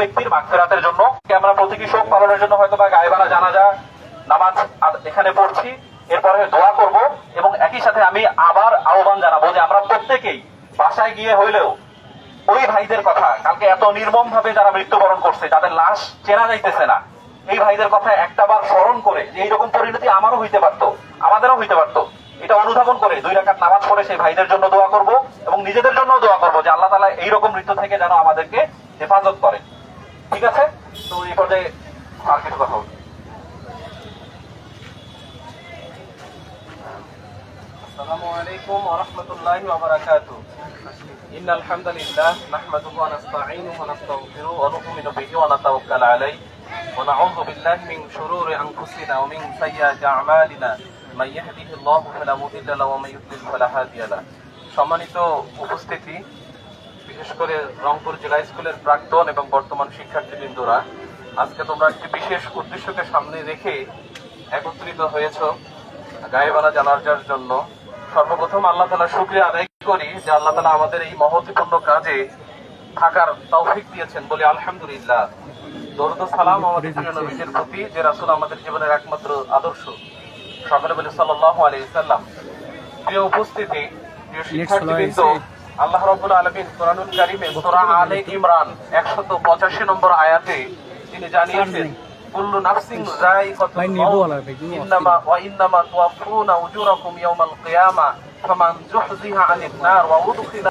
ব্যক্তির মাগফিরাতের জন্য। আমরা প্রতীকী শোক পালনের জন্য হয়তো বা গায়েবানা জানাজা, নামাজ এখানে পড়ছি। এরপরে দোয়া করব এবং একই সাথে আমি আবার আহ্বান জানাব যে আমরা প্রত্যেকেই বাসায় গিয়ে হইলেও ওই ভাইদের কথা, কালকে এত নির্মম ভাবে যারা মৃত্যুবরণ করছে, যাদের লাশ চেনা যাইতেছে না, এই ভাইদের কথা একটাবার স্মরণ করে যে এইরকম পরিণতি আমারও হইতে পারতো, আমাদেরও হইতে পারতো। এটা অনুধাবন করে দুই রাকাত নামাজ পড়ে সেই ভাইদের জন্য দোয়া করব এবং নিজেদের জন্য দোয়া করব যে আল্লাহ তালা এইরকম মৃত্যু থেকে যেন আমাদেরকে হেফাজত করে ঠিক আছে তো এই পর্যায়ে আর কিছু কথা বলবো। السلام عليكم ورحمة الله وبركاته إن الحمد لله نحمده ونستعينه ونستغفره ونؤمن به ونتوكل عليه ونعوذ بالله من شرور أنفسنا ومن سيئات أعمالنا من يهده الله فلا مضل له ومن يضلل فلا هادي له সম্মানিত উপস্থিতি বিশেষ করে রংপুর জেলা স্কুলের প্রাক্তন এবং বর্তমান শিক্ষার্থীবৃন্দরা আজকে তোমরা একটি বিশেষ উদ্দেশ্যকে সামনে রেখে একত্রিত হয়েছো গায়েবানা জানার জন্য। সর্বপ্রথম আল্লাহ তালা শুক্রিয়া আদায় করি যে আল্লাহ তালা আমাদের এই মহত্বপূর্ণ কাজে থাকার তৌফিক দিয়েছেন বলে আলহামদুলিল্লাহ। দরুদ সালাম আমাদের প্রিয় নবীদের প্রতি যে রাসূল আমাদের জীবনের একমাত্র আদর্শ। সকলে বলে সাল্লাল্লাহু আলাইহি সাল্লাম প্রিয় উপস্থিতি প্রিয় শিক্ষার্থীবৃন্দ আল্লাহ রবুল আলমিন কোরআনুল কারিমে সুরা আলে ইমরান 185 নম্বর আয়াতে তিনি জানিয়েছেন কুল্লু নাফসিং যায়িকাতুল মাউত। ইন্নামা ওয়া ইন্নামা তুওয়াফুনা উজুরাকুম ইয়াওমাল কিয়ামা ফামান জুহজিহা আনিন নার ওয়া উদখিলা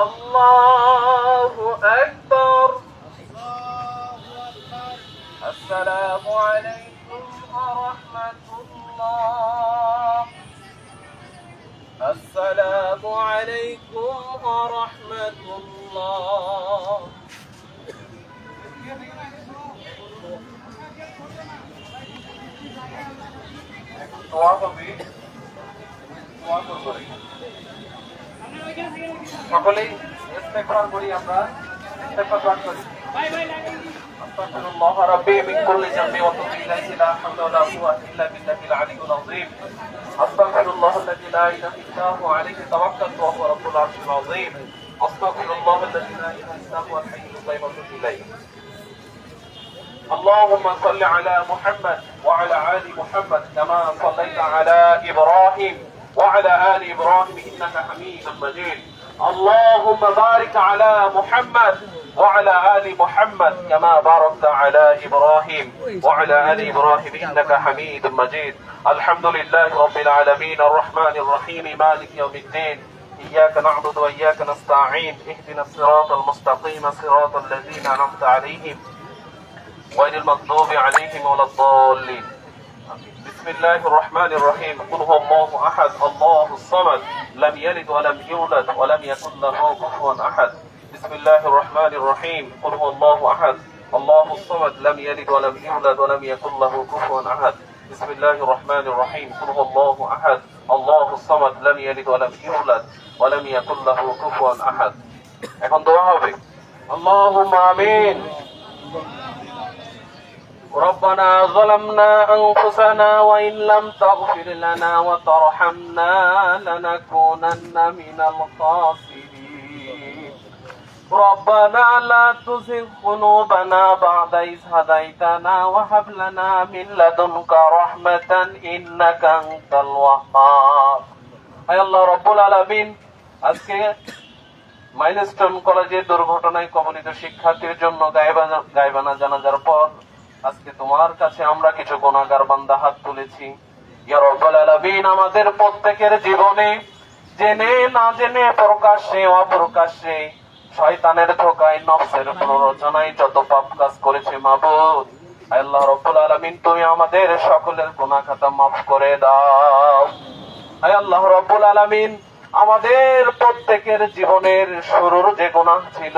আল্লাহু আকবার السلام عليكم ورحمة الله السلام عليكم ورحمة الله দোয়া হবে দোয়া করবো সকলেই করি আমরা। করি। أستغفر الله ربي من كل ذنب وأتوب لا حول ولا قوة إلا بالله العلي العظيم أستغفر الله الذي لا إله إلا هو عليه توكلت وهو رب العرش العظيم أستغفر الله الذي لا إله إلا هو الحي القيوم اللهم صل على محمد وعلى آل محمد كما صليت على إبراهيم وعلى آل إبراهيم إنك حميد مجيد اللهم بارك على محمد وعلى آل محمد كما باركت على إبراهيم وعلى آل إبراهيم إنك حميد مجيد. الحمد لله رب العالمين. الرحمن الرحيم. مالك يوم الدين. إياك نعبد وإياك نستعين. اهدنا الصراط المستقيم. صراط الذين أنعمت عليهم غير المغضوب عليهم ولا الضالين. بسم الله الرحمن الرحيم قل هو الله احد الله الصمد لم يلد ولم يولد ولم يكن له كفوا احد بسم الله الرحمن الرحيم قل هو الله احد الله الصمد لم يلد ولم يولد ولم يكن له كفوا احد بسم الله الرحمن الرحيم قل هو الله احد الله الصمد لم يلد ولم يولد ولم يكن له كفوا احد এখন দোয়া হবে আল্লাহুম্মা আমিন ربنا ظلمنا أنفسنا وإن لم تغفر لنا وترحمنا لنكونن من الخاسرين ربنا لا تزغ قلوبنا بعد إذ هديتنا وهب لنا من لدنك رحمة إنك أنت الوهاب أي الله رب العالمين আজকে মাইলস্টোন কলেজে দুর্ঘটনায় কবলিত শিক্ষার্থীর জন্য গায়বানা গায়বানা জানাজার পর আজকে তোমার কাছে আমরা কিছু গুণাগার বান্দা হাত তুলেছি। আমাদের প্রত্যেকের জীবনে জেনে না জেনে প্রকাশ্যে, অপ্রকাশ্যে শয়তানের ধোকায় নফসের প্ররোচনায় যত পাপ কাজ করেছে মাবুদ। আল্লাহ রব্বুল আলামিন, তুমি আমাদের সকলের গুনাহ খাতা মাফ করে দাও। আল্লাহ রব্বুল আলামিন, আমাদের প্রত্যেকের জীবনের শুরুর যে গুনাহ ছিল,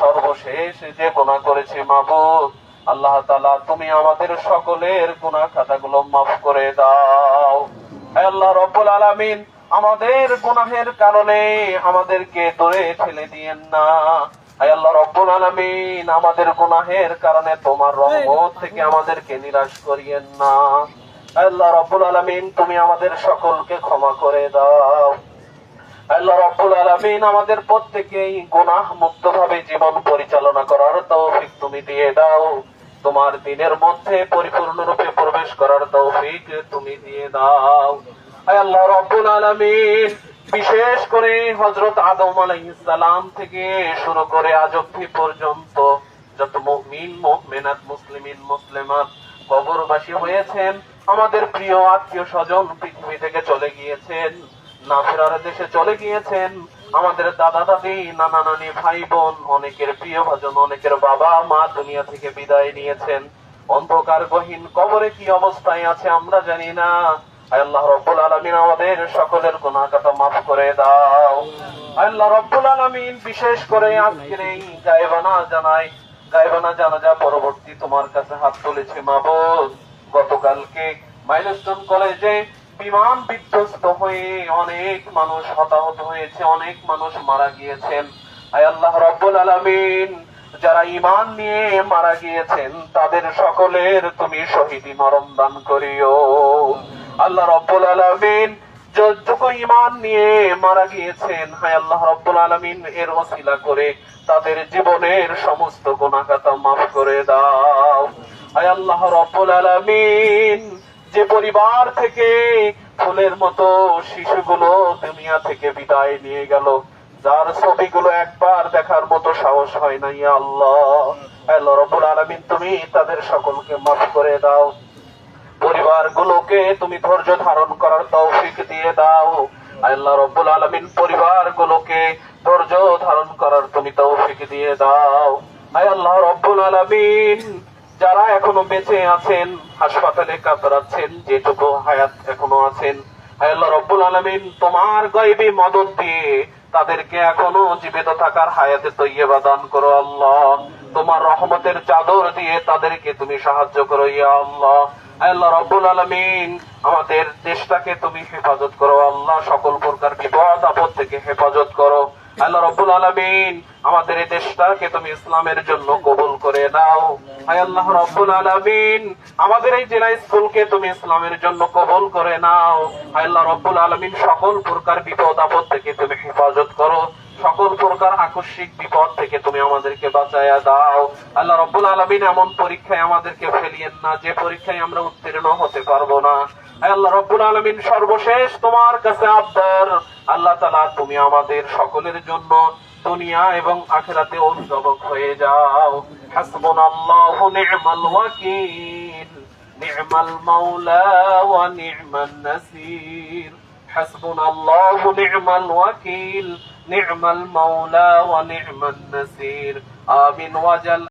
সর্বশেষ যে গুনাহ করেছে মাবুদ। আল্লাহ তাআলা, তুমি আমাদের সকলের গুনাহ খাতাগুলো মাফ করে দাও। আল্লাহ রব্বুল আলামিন, আমাদের গুনাহের কারণে আমাদেরকে দূরে ঠেলে দিয়েন না। আল্লাহ রব্বুল আলামিন, আমাদের গুনাহের কারণে তোমার রহমত থেকে আমাদেরকে নিরাশ করিয়েন না। আল্লাহ রব্বুল আলামিন, তুমি আমাদের সকলকে ক্ষমা করে দাও। আল্লাহ রব্বুল আলামিন, আমাদের প্রত্যেকেই গুনাহ মুক্ত ভাবে জীবন পরিচালনা করার তৌফিক তুমি দিয়ে দাও। তোমার দিনের মধ্যে পরিপূর্ণরূপে প্রবেশ করার তৌফিক তুমি দিয়ে দাও। আল্লাহ রব্বুল আলামিন। বিশেষ করে হযরত আদম আলাইহিস সালাম থেকে শুরু করে আজ অবধি পর্যন্ত যত মুমিন, মুমিনাত, মুসলিমিন, মুসলিমাত কবরবাসী হয়েছেন, আমাদের প্রিয় আত্মীয় স্বজন পৃথিবী থেকে চলে গিয়েছেন। না ফেরার দেশে চলে গিয়েছেন। আমাদের দাদা দাদি নানা নানি ভাই বোন অনেকের প্রিয় ভাজন, অনেকের বাবা, মা দুনিয়া থেকে বিদায় নিয়েছেন। অন্ধকার, গহীন কবরে কি অবস্থায় আছে আমরা জানি না। আল্লাহ রব্বুল আলামিন আমাদের সকলের কথা মাফ করে দাও। আল্লাহ রব্বুল আলামিন বিশেষ করে আজকের এই গায়বানা জানাই। গায়বানা জানাজা পরবর্তী তোমার কাছে হাত তুলেছে মাবুদ গতকালকে মাইলস্টোন কলেজে বিমান বিধ্বস্ত হয়ে অনেক মানুষ হতাহত হয়েছে, অনেক মানুষ মারা গিয়েছেন। আয় আল্লাহ রব্বুল আলামিন, যারা ইমান নিয়ে মারা গিয়েছেন, তাদের সকলের তুমি শহীদি মরণ দান করিও। আল্লাহ রব্বুল আলামিন যতটুকু ইমান নিয়ে মারা গিয়েছেন হায় আল্লাহ রব্বুল আলামিন এর ওসিলা করে তাদের জীবনের সমস্ত গুনাহগাতা মাফ করে দাও। হায় আল্লাহ রব্বুল আলামিন যে পরিবার থেকে ফুলের মতো শিশুগুলো দুনিয়া থেকে বিদায় নিয়ে গেল, যার ছবিগুলো একবার দেখার মতো সাহস হয় না ইয়া আল্লাহ। আল্লাহ রব্বুল আলামিন, তুমি তাদের সকলকে মাফ করে দাও। পরিবারগুলোকে তুমি ধৈর্য ধারণ করার তৌফিক দিয়ে দাও। আল্লাহ রব্বুল আলামিন, পরিবারগুলোকে ধৈর্য ধারণ করার তুমি তৌফিক দিয়ে দাও। আয় আল্লাহ রব্বুল আলামিন যারা এখনও বেঁচে আছেন, হাসপাতালে কাতরাচ্ছেন, যেটুকু হায়াত এখনও আছেন আল্লাহ রব্বুল আলামিন, তোমার গায়বী মদত দিয়ে তাদেরকে এখনও জীবিত থাকার হায়াতে তৈয়বা দান করো আল্লাহ। তোমার রহমতের চাদর দিয়ে তাদেরকে তুমি সাহায্য করো, ইয়া আল্লাহ। আল্লাহ রব্বুল আলামিন, আমাদের দেশটাকে তুমি হেফাজত করো, আল্লাহ। সকল প্রকার বিপদ আপদ থেকে হেফাজত করো। আল্লাহ রব্বুল আলামিন আমাদের এই দেশটাকে তুমি ইসলামের জন্য কবুল করে নাও। আয় আল্লাহ রব্বুল আলামিন, আমাদের এই জেলা স্কুলকে তুমি ইসলামের জন্য কবুল করে নাও। আয় আল্লাহ রব্বুল আলামিন, সকল প্রকার বিপদ আপদ থেকে তুমি হেফাজত করো। সকল প্রকার আকস্মিক বিপদ থেকে তুমি আমাদেরকে বাঁচাইয়া দাও। আল্লাহ রব্বুল আলমিন, এমন পরীক্ষায় আমাদেরকে ফেলিয়েন না, যে পরীক্ষায় আমরা উত্তীর্ণ হতে পারব না। আল্লাহ রব্বুল আলমিন, সর্বশেষ তোমার কাছে আবদার। আল্লাহ তালা তুমি আমাদের সকলের জন্য দুনিয়া এবং আখেরাতে অভিভাবক হয়ে যাও। হাসবুন আল্লাহ নি'মাল ওয়াকিল। নি'মাল মাওলা ওয়া নি'মান নাসির। হাসবুন আল্লাহ নি'মাল ওয়াকিল। নি'মাল মাওলা ওয়া নি'মান নাসির। আমিন। ওয়াজাল